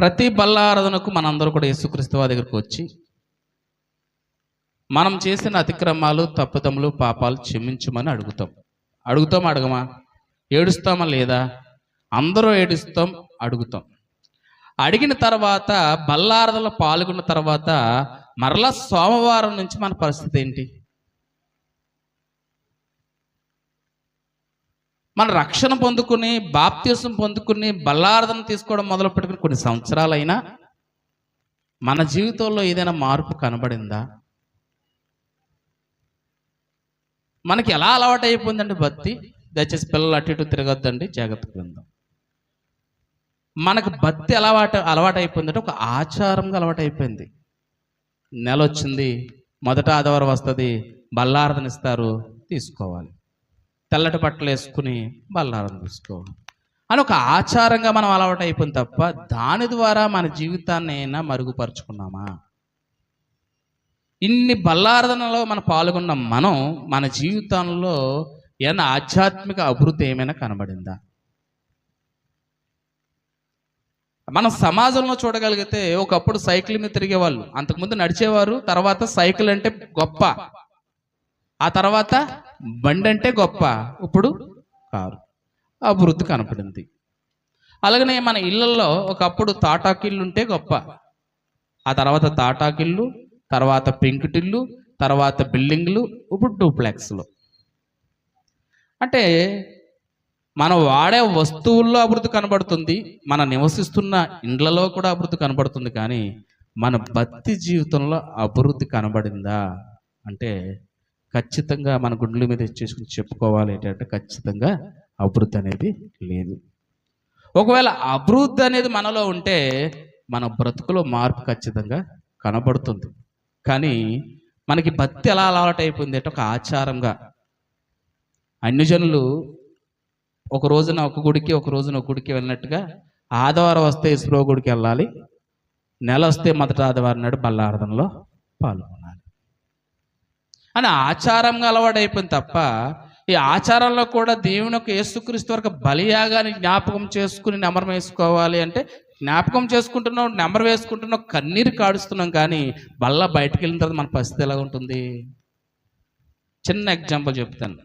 ప్రతి బల్లారాధనకు మనందరూ కూడా యేసుక్రీస్తువా దగ్గరకు వచ్చి మనం చేసిన అతిక్రమాలు తప్పుదములు పాపాలు క్షమించమని అడుగుతాం. అడుగుతాం అడగమా? ఏడుస్తామా లేదా? అందరూ ఏడుస్తాం అడుగుతాం. అడిగిన తర్వాత బల్లారదలో పాల్గొన్న తర్వాత మరలా సోమవారం నుంచి మన పరిస్థితి ఏంటి? మన రక్షణ పొందుకుని బాప్తీసం పొందుకుని బల్లార్థం తీసుకోవడం మొదలు పెట్టుకుని కొన్ని సంవత్సరాలైనా మన జీవితంలో ఏదైనా మార్పు కనబడిందా? మనకి ఎలా అలవాటు అయిపోయిందండి భక్తి? దయచేసి పిల్లలు అటు ఇటు తిరగొద్దండి జాగ్రత్తగా విందాం మనకు భక్తి అలవాటు అలవాటు అయిపోయిందంటే ఒక ఆచారంగా అలవాటు అయిపోయింది నెల వచ్చింది మొదట ఆదివారం వస్తుంది బల్లారదన ఇస్తారు తీసుకోవాలి. తెల్లటి బట్టలు వేసుకుని బల్లారం తీసుకోవాలి అని ఒక ఆచారంగా మనం అలవాటు అయిపోయింది తప్ప దాని ద్వారా మన జీవితాన్ని అయినా మరుగుపరుచుకున్నామా? ఇన్ని బల్లారదనలో మనం పాల్గొన్న మనం మన జీవితంలో ఏమైనా ఆధ్యాత్మిక అభివృద్ధి ఏమైనా కనబడిందా? మనం సమాజంలో చూడగలిగితే ఒకప్పుడు సైకిల్ మీద తిరిగేవాళ్ళు. అంతకుముందు నడిచేవారు తర్వాత సైకిల్ అంటే గొప్ప. ఆ తర్వాత బండి అంటే గొప్ప. ఇప్పుడు కారు. అభివృద్ధి కనపడింది. అలాగనే మన ఇళ్ళల్లో ఒకప్పుడు తాటాకిళ్ళు ఉంటే గొప్ప. ఆ తర్వాత తాటాకిళ్ళు తర్వాత పెంకుటిల్లు తర్వాత బిల్డింగ్లు ఇప్పుడు డూప్లెక్స్లు. అంటే మనం వాడే వస్తువుల్లో అభివృద్ధి కనబడుతుంది మన నివసిస్తున్న ఇండ్లలో కూడా అభివృద్ధి కనబడుతుంది కానీ మన భక్తి జీవితంలో అభివృద్ధి కనబడిందా? అంటే ఖచ్చితంగా మన గుండెల మీద చేసుకుని చెప్పుకోవాలి ఏంటంటే ఖచ్చితంగా అభివృద్ధి అనేది లేదు. ఒకవేళ అభివృద్ధి అనేది మనలో ఉంటే మన బ్రతుకులో మార్పు ఖచ్చితంగా కనబడుతుంది. కానీ మనకి భక్తి ఎలా అలవాటు అయిపోయింది అంటే ఒక ఆచారంగా. అన్ని జనులు ఒక రోజున ఒక గుడికి ఒక రోజున ఒక గుడికి వెళ్ళినట్టుగా ఆదివారం వస్తే ఇస్రో గుడికి వెళ్ళాలి నెల వస్తే మొదటి ఆదివారం నాడు బల్లారదంలో పాల్గొనాలి. అని ఆచారంగా అలవాటు అయిపోయింది తప్ప ఈ ఆచారంలో కూడా దేవుని యొక్క యేసుక్రీస్తు వరకు బలియాగాని జ్ఞాపకం చేసుకుని నెంబర్ వేసుకోవాలి అంటే జ్ఞాపకం చేసుకుంటున్నాం నెంబర్ వేసుకుంటున్నాం కన్నీరు కాడుస్తున్నాం కానీ బల్ల బయటకు వెళ్ళిన తర్వాత మన పరిస్థితి ఎలా ఉంటుంది? చిన్న ఎగ్జాంపుల్ చెప్తాను.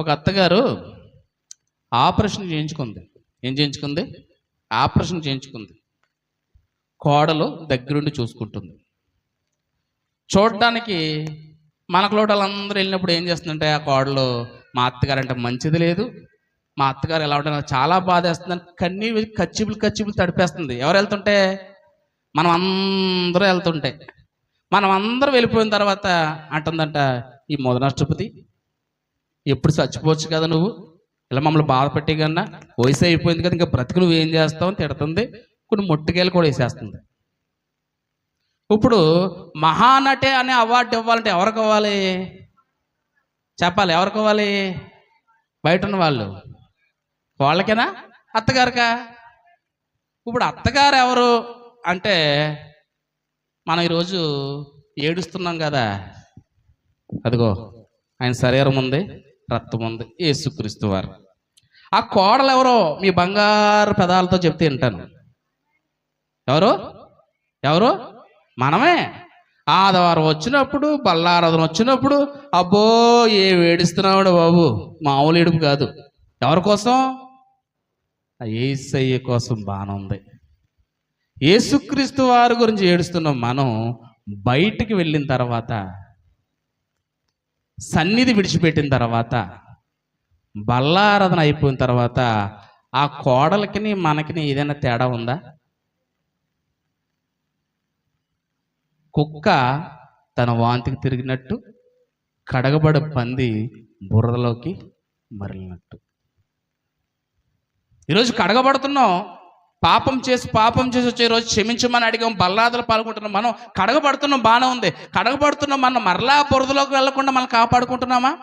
ఒక అత్తగారు ఆపరేషన్ చేయించుకుంది. ఏం చేయించుకుంది? ఆపరేషన్ చేయించుకుంది. కోడలు దగ్గరుండి చూసుకుంటుంది. చూడటానికి మనకు వాళ్ళందరూ వెళ్ళినప్పుడు ఏం చేస్తుందంటే ఆ కోడలు మా అత్తగారు అంటే మంచిది లేదు. మా అత్తగారు ఎలా ఉంటే చాలా బాధ వేస్తుందని కన్నీ కచ్చిపులు కచ్చిపులు తడిపేస్తుంది. ఎవరు వెళ్తుంటే? మనం అందరూ వెళ్తుంటే. మనం అందరూ వెళ్ళిపోయిన తర్వాత అంటుందంట ఈ మొదనష్టపతి ఎప్పుడు చచ్చిపోవచ్చు కదా నువ్వు? ఇలా మమ్మల్ని బాధపెట్టే కన్నా వయసు అయిపోయింది కదా ఇంకా బ్రతుకు నువ్వు ఏం చేస్తావు తిడుతుంది. కొన్ని మొట్టికాయలు కూడా వేసేస్తుంది. ఇప్పుడు మహానటే అనే అవార్డు ఇవ్వాలంటే ఎవరికి ఇవ్వాలి? చెప్పాలి ఎవరికి ఇవ్వాలి? బయట ఉన్న వాళ్ళు. వాళ్ళకేనా? అత్తగారికా? ఇప్పుడు అత్తగారు ఎవరు అంటే మనం ఈరోజు ఏడుస్తున్నాం కదా. అదిగో ఆయన శరీరం ఉంది రక్తం ఉంది యేసుక్రీస్తు వారు. ఆ కోడలు ఎవరో? మీ బంగారు పెదాలతో చెప్తే వింటాను. ఎవరు? ఎవరు? మనమే. ఆదివారం వచ్చినప్పుడు బల్లారాధన వచ్చినప్పుడు అబ్బో ఏ వేడిస్తున్నాడు బాబు? మామూలు ఏడుపు కాదు. ఎవరి కోసం? ఏసయ్య కోసం బాగానే ఉంది. యేసుక్రీస్తు వారి గురించి ఏడుస్తున్నాం మనం. బయటికి వెళ్ళిన తర్వాత సన్నిధి విడిచిపెట్టిన తర్వాత బల్లారాధన అయిపోయిన తర్వాత ఆ కోడలకిని మనకిని ఏదైనా తేడా ఉందా? కుక్క తన వాంతికి తిరిగినట్టు కడగబడ పంది బురదలోకి మరలినట్టు. ఈరోజు కడగబడుతున్నాం. పాపం చేసి పాపం చేసి వచ్చే రోజు క్షమించమని అడిగాం. బల్లాదలు పాల్గొంటున్నాం. మనం కడగబడుతున్నాం. బాగానే ఉంది. కడగబడుతున్నాం. మనం మరలా బురదలోకి వెళ్ళకుండా మనం కాపాడుకుంటున్నామా?